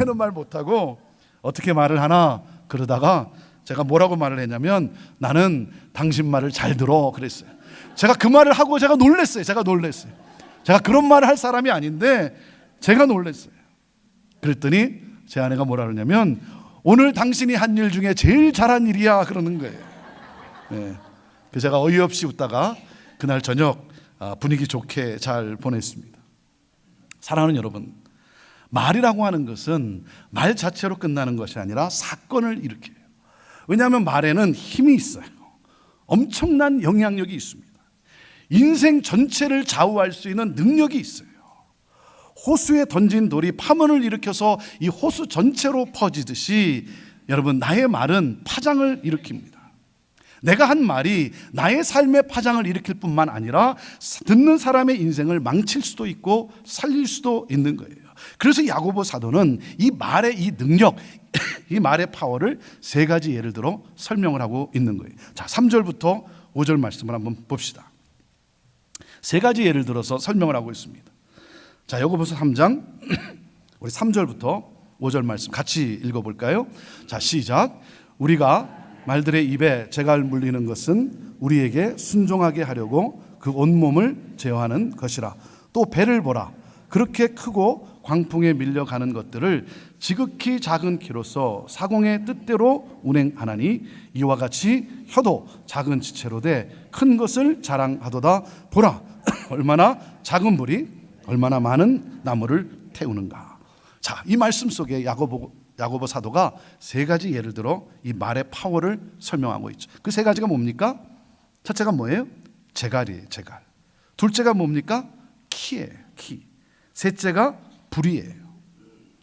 앞에는 말 못하고 어떻게 말을 하나 그러다가 제가 뭐라고 말을 했냐면 나는 당신 말을 잘 들어 그랬어요. 제가 그 말을 하고 제가 놀랬어요. 제가 놀랬어요. 제가 그런 말을 할 사람이 아닌데 제가 놀랬어요. 그랬더니 제 아내가 뭐라 그러냐면 오늘 당신이 한 일 중에 제일 잘한 일이야 그러는 거예요. 네. 그래서 제가 어이없이 웃다가 그날 저녁 아, 분위기 좋게 잘 보냈습니다. 사랑하는 여러분, 말이라고 하는 것은 말 자체로 끝나는 것이 아니라 사건을 일으켜요. 왜냐하면 말에는 힘이 있어요. 엄청난 영향력이 있습니다. 인생 전체를 좌우할 수 있는 능력이 있어요. 호수에 던진 돌이 파문을 일으켜서 이 호수 전체로 퍼지듯이 여러분 나의 말은 파장을 일으킵니다. 내가 한 말이 나의 삶의 파장을 일으킬 뿐만 아니라 듣는 사람의 인생을 망칠 수도 있고 살릴 수도 있는 거예요. 그래서 야고보 사도는 이 말의 이 능력, 이 말의 파워를 세 가지 예를 들어 설명을 하고 있는 거예요. 자, 3절부터 5절 말씀을 한번 봅시다. 세 가지 예를 들어서 설명을 하고 있습니다. 자, 야고보서 3장 우리 3절부터 5절 말씀 같이 읽어 볼까요? 자, 시작. 우리가 말들의 입에 재갈 물리는 것은 우리에게 순종하게 하려고 그 온몸을 제어하는 것이라. 또 배를 보라. 그렇게 크고 광풍에 밀려가는 것들을 지극히 작은 키로서 사공의 뜻대로 운행하나니 이와 같이 혀도 작은 지체로 돼 큰 것을 자랑하도다. 보라. 얼마나 작은 불이 얼마나 많은 나무를 태우는가. 자, 이 말씀 속에 야고보 야고보 사도가 세 가지 예를 들어 이 말의 파워를 설명하고 있죠. 그 세 가지가 뭡니까? 첫째가 뭐예요? 재갈이에요, 재갈. 둘째가 뭡니까? 키예요, 키. 셋째가 불이에요.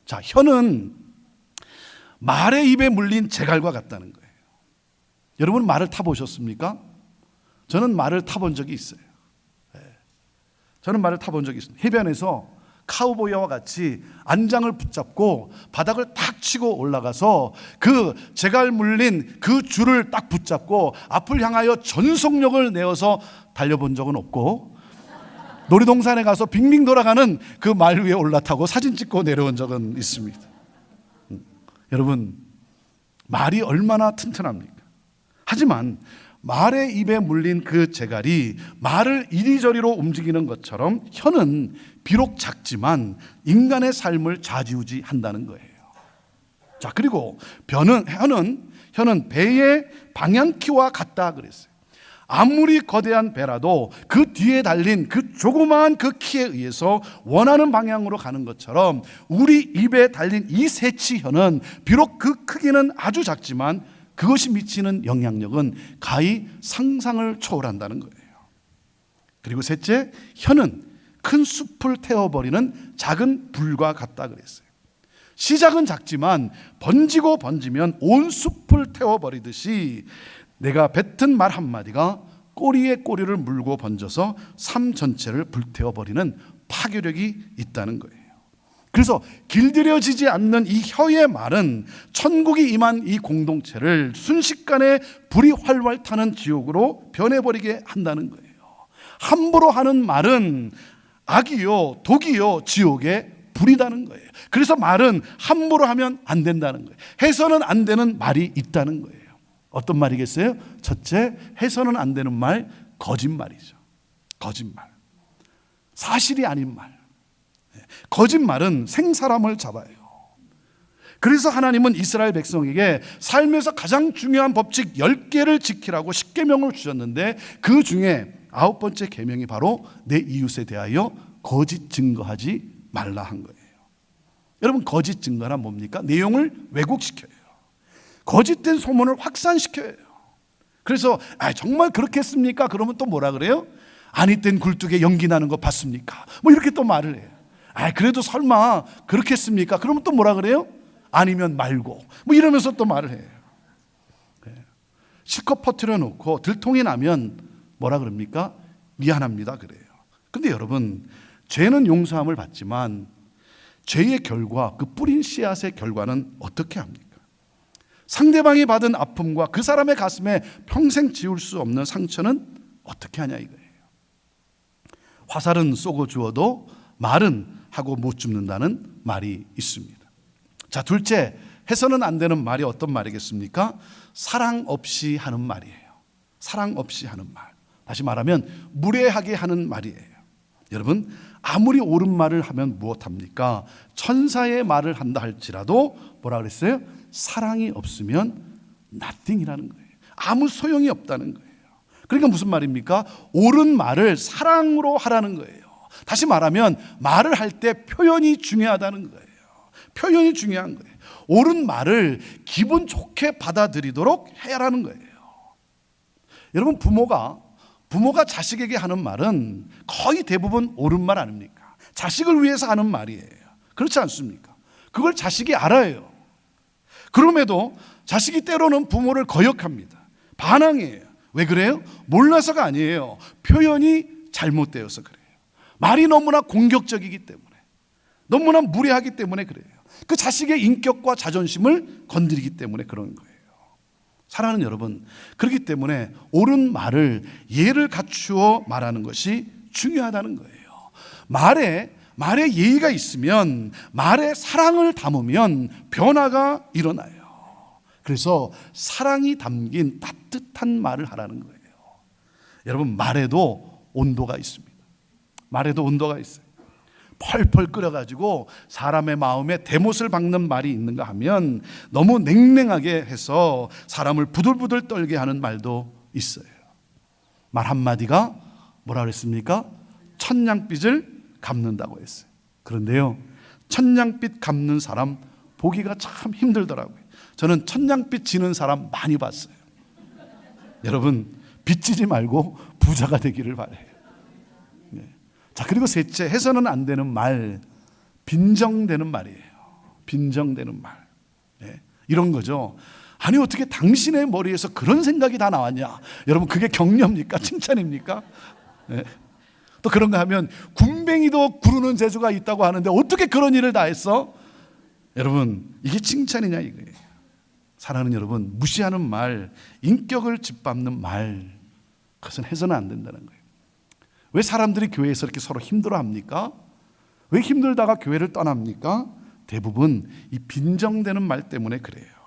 자, 혀는 말의 입에 물린 재갈과 같다는 거예요. 여러분 말을 타보셨습니까? 저는 말을 타본 적이 있어요. 예. 저는 말을 타본 적이 있습니다. 해변에서 카우보이와 같이 안장을 붙잡고 바닥을 탁 치고 올라가서 그 재갈 물린 그 줄을 딱 붙잡고 앞을 향하여 전속력을 내어서 달려본 적은 없고 놀이동산에 가서 빙빙 돌아가는 그 말 위에 올라타고 사진 찍고 내려온 적은 있습니다. 음, 여러분 말이 얼마나 튼튼합니까? 하지만 말의 입에 물린 그 재갈이 말을 이리저리로 움직이는 것처럼 혀는 비록 작지만 인간의 삶을 좌지우지 한다는 거예요. 자, 그리고 벼는, 혀는, 혀는 배의 방향키와 같다 그랬어요. 아무리 거대한 배라도 그 뒤에 달린 그 조그마한 그 키에 의해서 원하는 방향으로 가는 것처럼 우리 입에 달린 이 새치 혀는 비록 그 크기는 아주 작지만 그것이 미치는 영향력은 가히 상상을 초월한다는 거예요. 그리고 셋째, 혀는 큰 숲을 태워버리는 작은 불과 같다 그랬어요. 시작은 작지만 번지고 번지면 온 숲 을 태워버리듯이 내가 뱉은 말 한마디가 꼬리에 꼬리를 물고 번져서 삶 전체를 불태워버리는 파괴력이 있다는 거예요. 그래서 길들여지지 않는 이 혀의 말은 천국이 임한 이 공동체를 순식간에 불이 활활 타는 지옥으로 변해버리게 한다는 거예요. 함부로 하는 말은 악이요, 독이요, 지옥의 불이다는 거예요. 그래서 말은 함부로 하면 안 된다는 거예요. 해서는 안 되는 말이 있다는 거예요. 어떤 말이겠어요? 첫째, 해서는 안 되는 말, 거짓말이죠. 거짓말. 사실이 아닌 말. 거짓말은 생사람을 잡아요. 그래서 하나님은 이스라엘 백성에게 삶에서 가장 중요한 법칙 10개를 지키라고 10계명을 주셨는데 그 중에 아홉 번째 계명이 바로 내 이웃에 대하여 거짓 증거하지 말라 한 거예요. 여러분 거짓 증거란 뭡니까? 내용을 왜곡시켜요. 거짓된 소문을 확산시켜요. 그래서 아, 정말 그렇게 했습니까? 그러면 또 뭐라 그래요? 아니 땐 굴뚝에 연기 나는 거 봤습니까? 뭐 이렇게 또 말을 해요. 아, 그래도 설마 그렇게 했습니까? 그러면 또 뭐라 그래요? 아니면 말고. 뭐 이러면서 또 말을 해요. 실컷 퍼뜨려 놓고 들통이 나면 뭐라 그럽니까? 미안합니다. 그래요. 근데 여러분, 죄는 용서함을 받지만 죄의 결과, 그 뿌린 씨앗의 결과는 어떻게 합니까? 상대방이 받은 아픔과 그 사람의 가슴에 평생 지울 수 없는 상처는 어떻게 하냐 이거예요. 화살은 쏘고 주어도 말은 하고 못 죽는다는 말이 있습니다. 자, 둘째, 해서는 안 되는 말이 어떤 말이겠습니까? 사랑 없이 하는 말이에요. 사랑 없이 하는 말. 다시 말하면 무례하게 하는 말이에요. 여러분, 아무리 옳은 말을 하면 무엇합니까? 천사의 말을 한다 할지라도 뭐라 그랬어요? 사랑이 없으면 nothing이라는 거예요. 아무 소용이 없다는 거예요. 그러니까 무슨 말입니까? 옳은 말을 사랑으로 하라는 거예요. 다시 말하면 말을 할 때 표현이 중요하다는 거예요. 표현이 중요한 거예요. 옳은 말을 기분 좋게 받아들이도록 해야라는 거예요. 여러분 부모가 부모가 자식에게 하는 말은 거의 대부분 옳은 말 아닙니까? 자식을 위해서 하는 말이에요. 그렇지 않습니까? 그걸 자식이 알아요. 그럼에도 자식이 때로는 부모를 거역합니다. 반항이에요. 왜 그래요? 몰라서가 아니에요. 표현이 잘못되어서 그래요. 말이 너무나 공격적이기 때문에, 너무나 무례하기 때문에 그래요. 그 자식의 인격과 자존심을 건드리기 때문에 그런 거예요. 사랑하는 여러분, 그렇기 때문에 옳은 말을 예를 갖추어 말하는 것이 중요하다는 거예요. 말에 말에 예의가 있으면 말에 사랑을 담으면 변화가 일어나요. 그래서 사랑이 담긴 따뜻한 말을 하라는 거예요. 여러분 말에도 온도가 있습니다. 말에도 온도가 있어요. 펄펄 끓여가지고 사람의 마음에 대못을 박는 말이 있는가 하면 너무 냉랭하게 해서 사람을 부들부들 떨게 하는 말도 있어요. 말 한마디가 뭐라 그랬습니까? 천냥빚을 갚는다고 했어요. 그런데요, 천냥빚 갚는 사람 보기가 참 힘들더라고요. 저는 천냥빚 지는 사람 많이 봤어요. 여러분, 빚지지 말고 부자가 되기를 바래요. 네. 자, 그리고 셋째, 해서는 안 되는 말, 빈정되는 말이에요. 빈정되는 말. 네. 이런 거죠. 아니, 어떻게 당신의 머리에서 그런 생각이 다 나왔냐? 여러분, 그게 격려입니까? 칭찬입니까? 네. 또 그런가 하면, 군뱅이도 구르는 재주가 있다고 하는데, 어떻게 그런 일을 다 했어? 여러분, 이게 칭찬이냐, 이거예요. 사랑하는 여러분, 무시하는 말, 인격을 짓밟는 말, 그것은 해서는 안 된다는 거예요. 왜 사람들이 교회에서 이렇게 서로 힘들어 합니까? 왜 힘들다가 교회를 떠납니까? 대부분 이 빈정되는 말 때문에 그래요.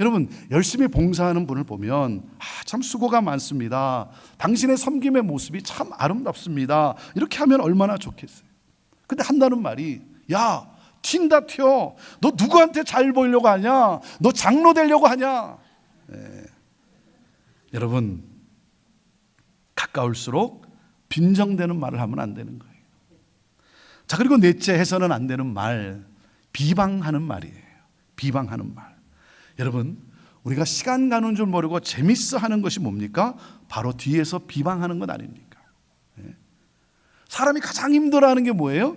여러분, 열심히 봉사하는 분을 보면, 아, 참 수고가 많습니다. 당신의 섬김의 모습이 참 아름답습니다. 이렇게 하면 얼마나 좋겠어요. 근데 한다는 말이, 야, 튄다 튀어. 너 누구한테 잘 보이려고 하냐? 너 장로 되려고 하냐? 예. 여러분, 가까울수록 빈정되는 말을 하면 안 되는 거예요. 자, 그리고 넷째 해서는 안 되는 말, 비방하는 말이에요. 비방하는 말. 여러분, 우리가 시간 가는 줄 모르고 재밌어 하는 것이 뭡니까? 바로 뒤에서 비방하는 것 아닙니까? 예. 사람이 가장 힘들어 하는 게 뭐예요?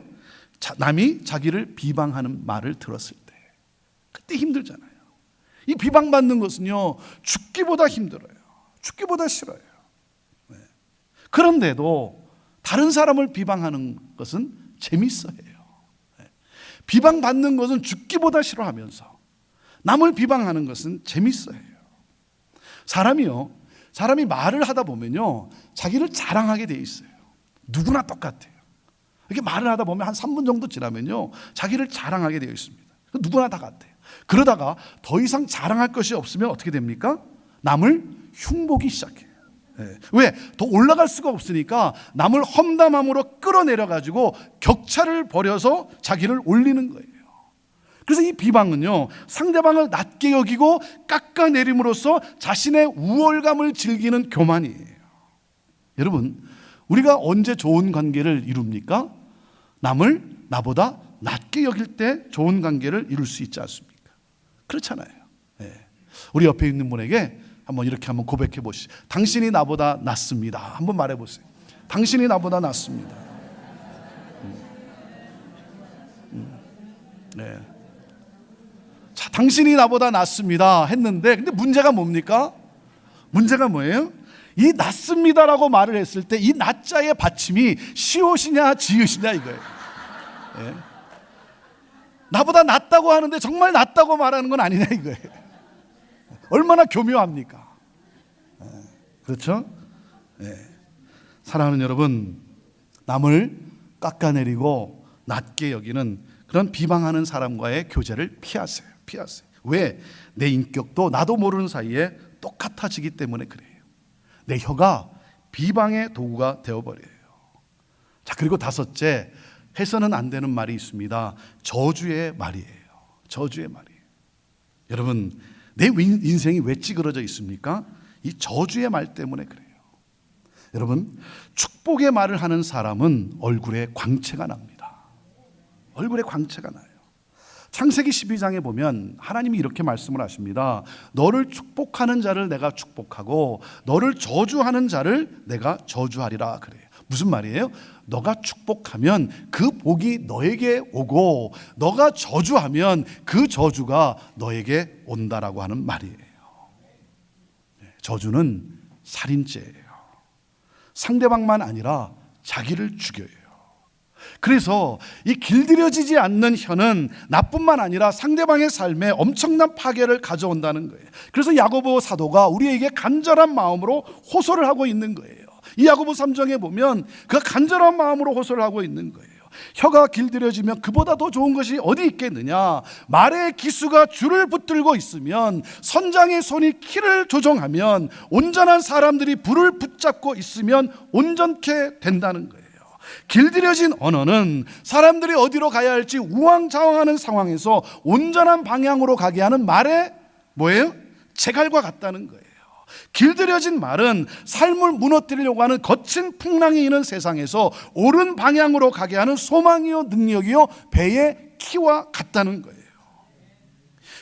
자, 남이 자기를 비방하는 말을 들었을 때. 그때 힘들잖아요. 이 비방받는 것은요, 죽기보다 힘들어요. 죽기보다 싫어요. 네. 그런데도 다른 사람을 비방하는 것은 재밌어 해요. 네. 비방받는 것은 죽기보다 싫어하면서 남을 비방하는 것은 재밌어 해요. 사람이요, 사람이 말을 하다 보면요, 자기를 자랑하게 돼 있어요. 누구나 똑같아요. 이렇게 말을 하다 보면 한 3분 정도 지나면요, 자기를 자랑하게 되어 있습니다. 누구나 다 같아요. 그러다가 더 이상 자랑할 것이 없으면 어떻게 됩니까? 남을 흉보기 시작해요. 네. 왜? 더 올라갈 수가 없으니까 남을 험담함으로 끌어내려 가지고 격차를 벌여서 자기를 올리는 거예요. 그래서 이 비방은요, 상대방을 낮게 여기고 깎아내림으로써 자신의 우월감을 즐기는 교만이에요. 여러분, 우리가 언제 좋은 관계를 이룹니까? 남을 나보다 낮게 여길 때 좋은 관계를 이룰 수 있지 않습니까? 그렇잖아요. 네. 우리 옆에 있는 분에게 한번 이렇게 한번 고백해 보시죠. 당신이 나보다 낫습니다. 한번 말해 보세요. 당신이 나보다 낫습니다. 음. 음. 네. 자, 당신이 나보다 낫습니다. 했는데, 근데 문제가 뭡니까? 문제가 뭐예요? 이 낫습니다라고 말을 했을 때 이 낫자의 받침이 시옷이냐 지읒이냐 이거예요. 예. 나보다 낫다고 하는데 정말 낫다고 말하는 건 아니냐 이거예요. 얼마나 교묘합니까? 예. 그렇죠? 예. 사랑하는 여러분, 남을 깎아내리고 낮게 여기는 그런 비방하는 사람과의 교제를 피하세요. 피하세요. 왜? 내 인격도 나도 모르는 사이에 똑같아지기 때문에 그래요. 내 혀가 비방의 도구가 되어버려요. 자, 그리고 다섯째, 해서는 안 되는 말이 있습니다. 저주의 말이에요. 저주의 말이에요. 여러분, 내 윈- 인생이 왜 찌그러져 있습니까? 이 저주의 말 때문에 그래요. 여러분, 축복의 말을 하는 사람은 얼굴에 광채가 납니다. 얼굴에 광채가 나요. 창세기 12장에 보면 하나님이 이렇게 말씀을 하십니다. 너를 축복하는 자를 내가 축복하고 너를 저주하는 자를 내가 저주하리라 그래요. 무슨 말이에요? 너가 축복하면 그 복이 너에게 오고 너가 저주하면 그 저주가 너에게 온다라고 하는 말이에요. 네, 저주는 살인죄예요. 상대방만 아니라 자기를 죽여요. 그래서 이 길들여지지 않는 혀는 나뿐만 아니라 상대방의 삶에 엄청난 파괴를 가져온다는 거예요. 그래서 야고보 사도가 우리에게 간절한 마음으로 호소를 하고 있는 거예요. 이 야고보 3장에 보면 그 간절한 마음으로 호소를 하고 있는 거예요. 혀가 길들여지면 그보다 더 좋은 것이 어디 있겠느냐? 말의 기수가 줄을 붙들고 있으면 선장의 손이 키를 조정하면 온전한 사람들이 불을 붙잡고 있으면 온전케 된다는 거예요. 길들여진 언어는 사람들이 어디로 가야 할지 우왕좌왕하는 상황에서 온전한 방향으로 가게 하는 말의 뭐예요? 제갈과 같다는 거예요. 길들여진 말은 삶을 무너뜨리려고 하는 거친 풍랑이 있는 세상에서 옳은 방향으로 가게 하는 소망이요 능력이요 배의 키와 같다는 거예요.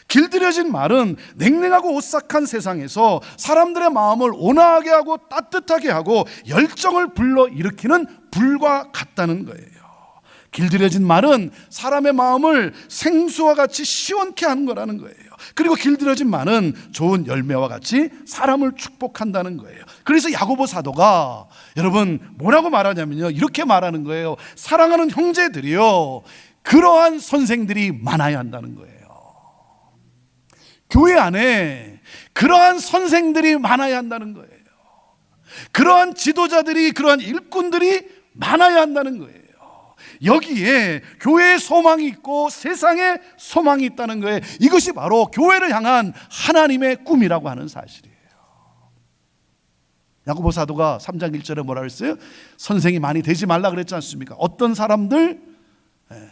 길들여진 말은 냉랭하고 오싹한 세상에서 사람들의 마음을 온화하게 하고 따뜻하게 하고 열정을 불러 일으키는 불과 같다는 거예요. 길들여진 말은 사람의 마음을 생수와 같이 시원케 하는 거라는 거예요. 그리고 길들여진 말은 좋은 열매와 같이 사람을 축복한다는 거예요. 그래서 야고보 사도가 여러분 뭐라고 말하냐면요. 이렇게 말하는 거예요. 사랑하는 형제들이요. 그러한 선생들이 많아야 한다는 거예요. 교회 안에 그러한 선생들이 많아야 한다는 거예요. 그러한 지도자들이, 그러한 일꾼들이 많아야 한다는 거예요. 여기에 교회의 소망이 있고 세상에 소망이 있다는 거예요. 이것이 바로 교회를 향한 하나님의 꿈이라고 하는 사실이에요. 야고보 사도가 3장 1절에 뭐라 그랬어요? 선생이 많이 되지 말라 그랬지 않습니까? 어떤 사람들 예,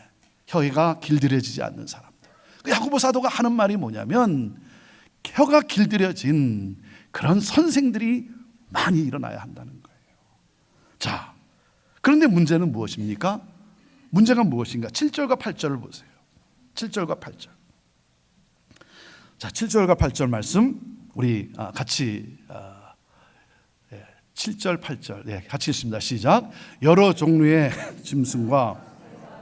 혀가 길들여지지 않는 사람들. 그 야고보 사도가 하는 말이 뭐냐면 혀가 길들여진 그런 선생들이 많이 일어나야 한다는 거예요. 자, 그런데 문제는 무엇입니까? 문제가 무엇인가? 7절과 8절을 보세요. 7절과 8절. 자, 7절과 8절 말씀 우리 아, 같이 아, 예, 7절, 8절 예, 같이 읽습니다. 시작. 여러 종류의 짐승과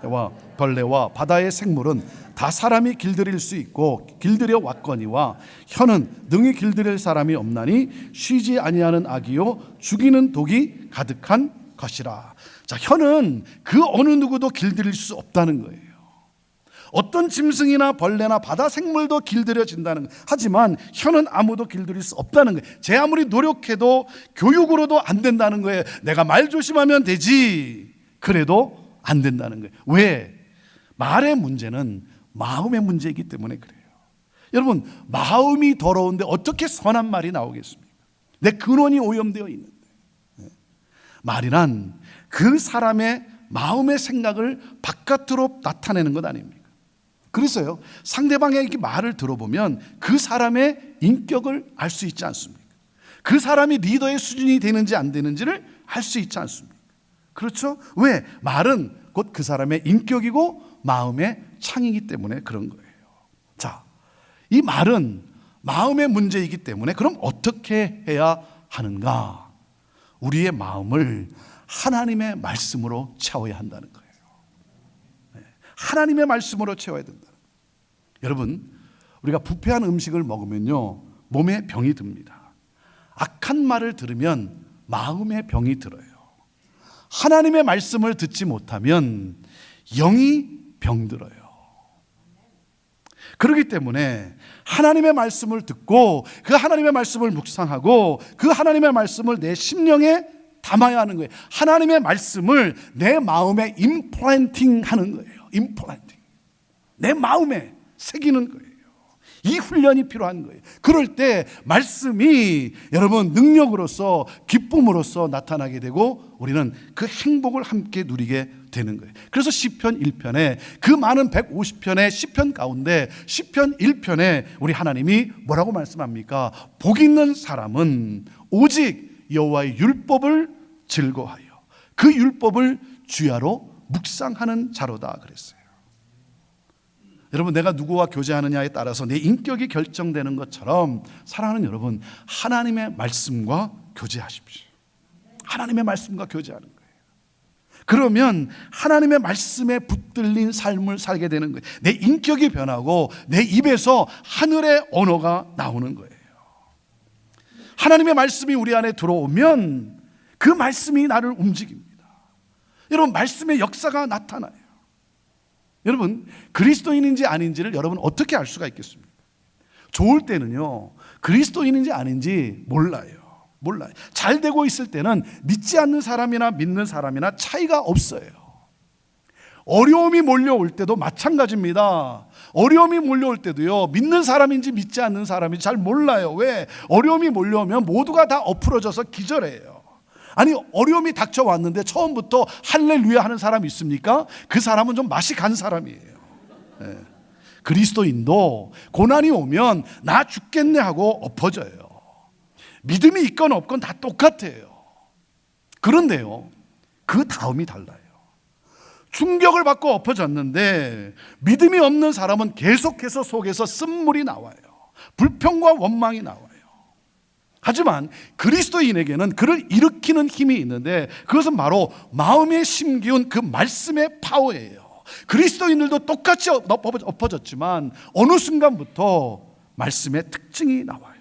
와 벌레와 바다의 생물은 다 사람이 길들일 수 있고 길들여 왔거니와 혀는 능히 길들일 사람이 없나니 쉬지 아니하는 악이요 죽이는 독이 가득한 것이라. 자, 혀는 그 어느 누구도 길들일 수 없다는 거예요. 어떤 짐승이나 벌레나 바다 생물도 길들여진다는 거예요. 하지만 혀는 아무도 길들일 수 없다는 거예요. 제 아무리 노력해도 교육으로도 안 된다는 거예요. 내가 말 조심하면 되지. 그래도 안 된다는 거예요. 왜? 말의 문제는 마음의 문제이기 때문에 그래요. 여러분, 마음이 더러운데 어떻게 선한 말이 나오겠습니까? 내 근원이 오염되어 있는데. 말이란 그 사람의 마음의 생각을 바깥으로 나타내는 것 아닙니까? 그래서요, 상대방의 이렇게 말을 들어보면 그 사람의 인격을 알 수 있지 않습니까? 그 사람이 리더의 수준이 되는지 안 되는지를 알 수 있지 않습니까? 그렇죠? 왜? 말은 곧 그 사람의 인격이고 마음의 창이기 때문에 그런 거예요. 자, 이 말은 마음의 문제이기 때문에 그럼 어떻게 해야 하는가? 우리의 마음을 하나님의 말씀으로 채워야 한다는 거예요. 네, 하나님의 말씀으로 채워야 된다. 여러분, 우리가 부패한 음식을 먹으면요, 몸에 병이 듭니다. 악한 말을 들으면 마음에 병이 들어요. 하나님의 말씀을 듣지 못하면 영이 병들어요. 그렇기 때문에 하나님의 말씀을 듣고 그 하나님의 말씀을 묵상하고 그 하나님의 말씀을 내 심령에 담아야 하는 거예요. 하나님의 말씀을 내 마음에 임플란팅 하는 거예요. 임플란팅. 내 마음에 새기는 거예요. 이 훈련이 필요한 거예요. 그럴 때 말씀이 여러분 능력으로서 기쁨으로서 나타나게 되고 우리는 그 행복을 함께 누리게 되는 거예요. 그래서 시편 1편에 그 많은 150편의 시편 가운데 시편 1편에 우리 하나님이 뭐라고 말씀합니까? 복 있는 사람은 오직 여호와의 율법을 즐거워하여 그 율법을 주야로 묵상하는 자로다 그랬어요. 여러분 내가 누구와 교제하느냐에 따라서 내 인격이 결정되는 것처럼 사랑하는 여러분 하나님의 말씀과 교제하십시오. 하나님의 말씀과 교제하는 거예요. 그러면 하나님의 말씀에 붙들린 삶을 살게 되는 거예요. 내 인격이 변하고 내 입에서 하늘의 언어가 나오는 거예요. 하나님의 말씀이 우리 안에 들어오면 그 말씀이 나를 움직입니다. 여러분 말씀의 역사가 나타나요. 여러분 그리스도인인지 아닌지를 여러분 어떻게 알 수가 있겠습니까? 좋을 때는요 그리스도인인지 아닌지 몰라요. 몰라요. 잘 되고 있을 때는 믿지 않는 사람이나 믿는 사람이나 차이가 없어요. 어려움이 몰려올 때도 마찬가지입니다. 어려움이 몰려올 때도요, 믿는 사람인지 믿지 않는 사람인지 잘 몰라요. 왜? 어려움이 몰려오면 모두가 다 엎으러져서 기절해요. 아니, 어려움이 닥쳐왔는데 처음부터 할렐루야 하는 사람 있습니까? 그 사람은 좀 맛이 간 사람이에요. 예. 그리스도인도 고난이 오면 나 죽겠네 하고 엎어져요. 믿음이 있건 없건 다 똑같아요. 그런데요, 그 다음이 달라요. 충격을 받고 엎어졌는데 믿음이 없는 사람은 계속해서 속에서 쓴물이 나와요. 불평과 원망이 나와요. 하지만 그리스도인에게는 그를 일으키는 힘이 있는데 그것은 바로 마음에 심기운 그 말씀의 파워예요. 그리스도인들도 똑같이 엎어졌지만 어느 순간부터 말씀의 특징이 나와요.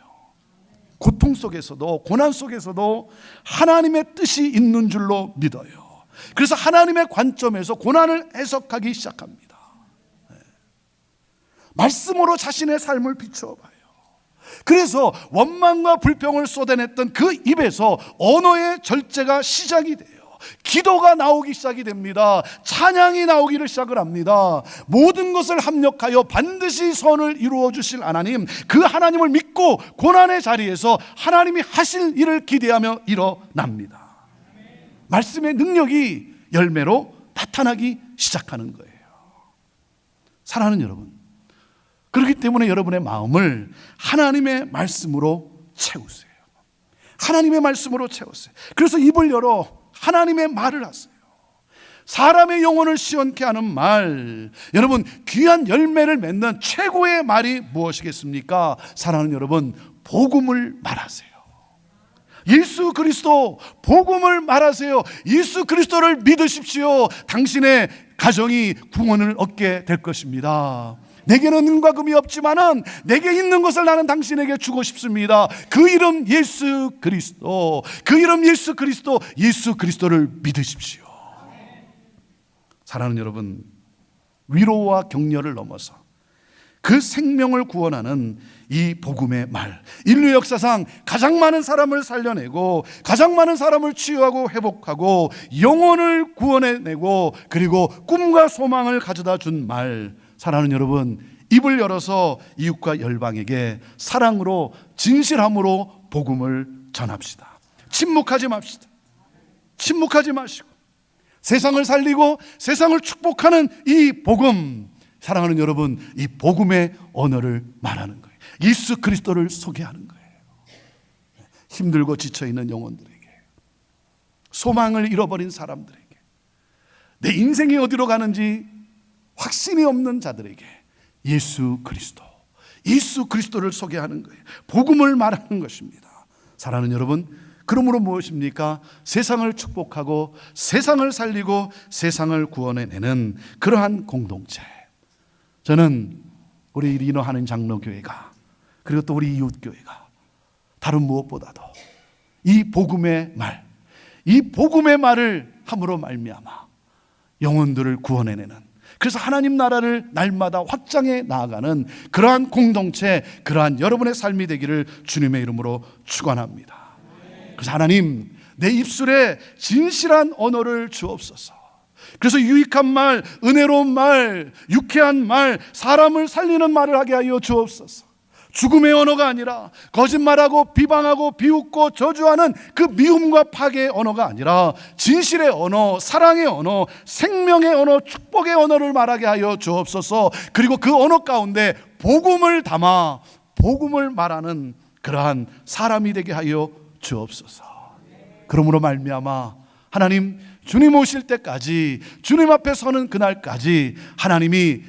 고통 속에서도 고난 속에서도 하나님의 뜻이 있는 줄로 믿어요. 그래서 하나님의 관점에서 고난을 해석하기 시작합니다. 네. 말씀으로 자신의 삶을 비춰봐요. 그래서 원망과 불평을 쏟아냈던 그 입에서 언어의 절제가 시작이 돼요. 기도가 나오기 시작이 됩니다. 찬양이 나오기를 시작을 합니다. 모든 것을 합력하여 반드시 선을 이루어 주실 하나님, 그 하나님을 믿고 고난의 자리에서 하나님이 하실 일을 기대하며 일어납니다. 말씀의 능력이 열매로 나타나기 시작하는 거예요. 사랑하는 여러분. 그렇기 때문에 여러분의 마음을 하나님의 말씀으로 채우세요. 하나님의 말씀으로 채우세요. 그래서 입을 열어 하나님의 말을 하세요. 사람의 영혼을 시원케 하는 말. 여러분, 귀한 열매를 맺는 최고의 말이 무엇이겠습니까? 사랑하는 여러분, 복음을 말하세요. 예수 그리스도 복음을 말하세요. 예수 그리스도를 믿으십시오. 당신의 가정이 구원을 얻게 될 것입니다. 내게는 은과 금이 없지만은 내게 있는 것을 나는 당신에게 주고 싶습니다. 그 이름 예수 그리스도. 그 이름 예수 그리스도. 예수 그리스도를 믿으십시오. 사랑하는 여러분, 위로와 격려를 넘어서 그 생명을 구원하는 이 복음의 말. 인류 역사상 가장 많은 사람을 살려내고 가장 많은 사람을 치유하고 회복하고 영혼을 구원해내고 그리고 꿈과 소망을 가져다 준 말. 사랑하는 여러분, 입을 열어서 이웃과 열방에게 사랑으로 진실함으로 복음을 전합시다. 침묵하지 맙시다. 침묵하지 마시고 세상을 살리고 세상을 축복하는 이 복음 사랑하는 여러분 이 복음의 언어를 말하는 거예요. 예수 그리스도를 소개하는 거예요. 힘들고 지쳐 있는 영혼들에게 소망을 잃어버린 사람들에게 내 인생이 어디로 가는지 확신이 없는 자들에게 예수 그리스도 예수 그리스도를 소개하는 거예요. 복음을 말하는 것입니다. 사랑하는 여러분 그러므로 무엇입니까? 세상을 축복하고 세상을 살리고 세상을 구원해내는 그러한 공동체. 저는 우리 리너 하는 장로교회가 그리고 또 우리 이웃교회가 다른 무엇보다도 이 복음의 말, 이 복음의 말을 함으로 말미암아 영혼들을 구원해내는 그래서 하나님 나라를 날마다 확장해 나아가는 그러한 공동체, 그러한 여러분의 삶이 되기를 주님의 이름으로 축원합니다. 그래서 하나님 내 입술에 진실한 언어를 주옵소서. 그래서 유익한 말, 은혜로운 말, 유쾌한 말, 사람을 살리는 말을 하게 하여 주옵소서. 죽음의 언어가 아니라 거짓말하고 비방하고 비웃고 저주하는 그 미움과 파괴의 언어가 아니라 진실의 언어, 사랑의 언어, 생명의 언어, 축복의 언어를 말하게 하여 주옵소서. 그리고 그 언어 가운데 복음을 담아 복음을 말하는 그러한 사람이 되게 하여 주옵소서. 그러므로 말미암아 하나님 주님 오실 때까지 주님 앞에 서는 그날까지 하나님이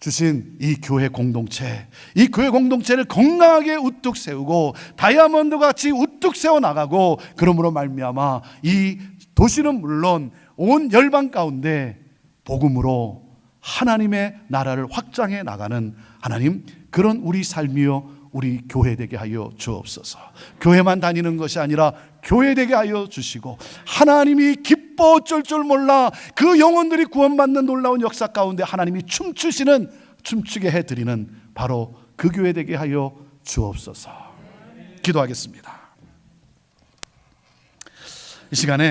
주신 이 교회 공동체, 이 교회 공동체를 건강하게 우뚝 세우고 다이아몬드 같이 우뚝 세워 나가고 그러므로 말미암아 이 도시는 물론 온 열방 가운데 복음으로 하나님의 나라를 확장해 나가는 하나님 그런 우리 삶이요 우리 교회 되게 하여 주옵소서. 교회만 다니는 것이 아니라 교회 되게 하여 주시고 하나님이 기뻐 어쩔 줄 몰라 그 영혼들이 구원받는 놀라운 역사 가운데 하나님이 춤추시는 춤추게 해 드리는 바로 그 교회 되게 하여 주옵소서. 기도하겠습니다. 이 시간에